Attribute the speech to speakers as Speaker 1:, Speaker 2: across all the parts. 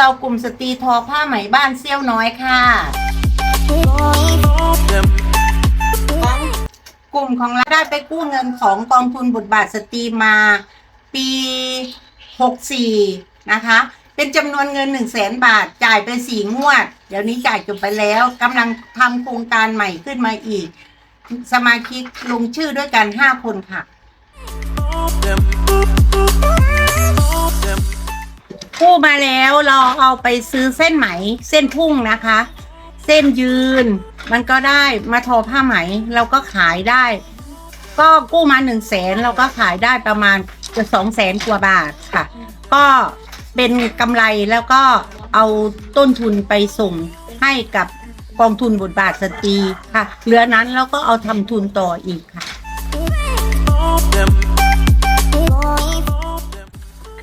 Speaker 1: รากลุ่มสตรีทอผ้าไหมบ้านเซี่ยวน้อยค่ะ กลุ่มของเราได้ไปกู้เงินของกองทุนบุตรบาทสตรีมา ปี 64 นะคะ เป็นจำนวนเงิน 1 0 0 0 0แสนบาทจ่ายไปสี่งวด เดี๋ยวนี้จ่ายจบไปแล้วกำลังทำโครงการใหม่ขึ้นมาอีก สมาชิกลงชื่อด้วยกัน 5 คนค่ะ มาแล้วเราเอาไปซื้อเส้นไหม เส้นพุ่งนะคะ เส้นยืน มันก็ได้มาทอผ้าไหมเราก็ขายได้ ก็กู้มาหนึ่งแสนเราก็ขายได้ประมาณจะสองแสนกว่าบาทค่ะ ก็เป็นกำไรแล้วก็เอาต้นทุนไปส่งให้กับกองทุนบุตรบาทสตรีค่ะ เหลือนั้นเราก็เอาทำทุนต่ออีกค่ะ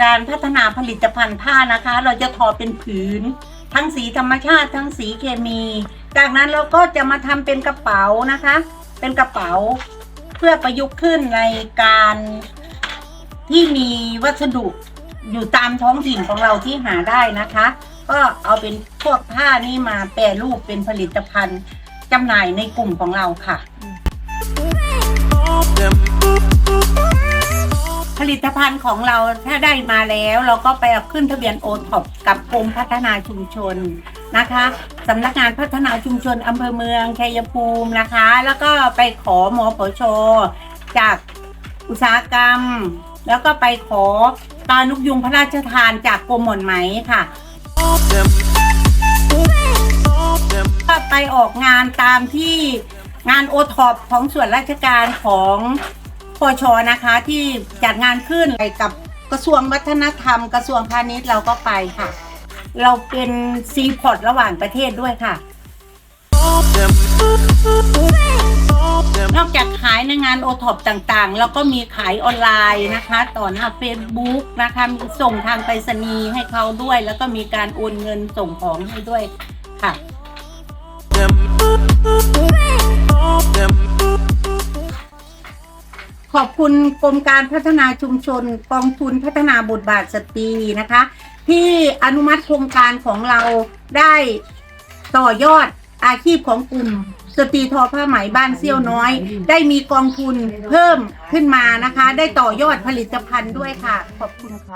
Speaker 1: การพัฒนาผลิตภัณฑ์ผ้านะคะ เราจะทอเป็นผืน ทั้งสีธรรมชาติทั้งสีเคมี จากนั้นเราก็จะมาทำเป็นกระเป๋านะคะ เป็นกระเป๋าเพื่อประยุกต์ขึ้นในการที่มีวัสดุอยู่ตามท้องถิ่นของเราที่หาได้นะคะ ก็เอาเป็นพวกผ้านี่มาแปรรูปเป็นผลิตภัณฑ์จำหน่ายในกลุ่มของเราค่ะ ผลิตภัณฑ์ของเราถ้าได้มาแล้วเราก็ไปเอาขึ้นทะเบียนโอท็อปกับกรมพัฒนาชุมชนนะคะสำนักงานพัฒนาชุมชนอำเภอเมืองชัยภูมินะคะ แล้วก็ไปขอหมอผชจากอุตสาหกรรม แล้วก็ไปขอตานุกยุงพระราชทานจากกรมหม่อนไหมค่ะก็ไปออกงานตามที่งานโอท็อปของส่วนราชการของ พชนะคะที่จัดงานขึ้นไปกับกระทรวงวัฒนธรรม กระทรวงพาณิชย์เราก็ไปค่ะ เราเป็นซีพอร์ตระหว่างประเทศด้วยค่ะ นอกจากขายในงานโอท็อปต่างๆ แล้วก็มีขายออนไลน์นะคะ ต่อหน้าเฟซบุ๊กนะคะส่งทางไปรษณีย์ให้เขาด้วย แล้วก็มีการโอนเงินส่งของให้ด้วยค่ะ ขอบคุณกรมการพัฒนาชุมชน กองทุนพัฒนาบทบาทสตรีนะคะ ที่อนุมัติโครงการของเราได้ต่อยอดอาชีพของกลุ่มสตรีทอผ้าไหมบ้านเซี่ยวน้อย ได้มีกองทุนเพิ่มขึ้นมานะคะ ได้ต่อยอดผลิตภัณฑ์ด้วยค่ะ ขอบคุณค่ะ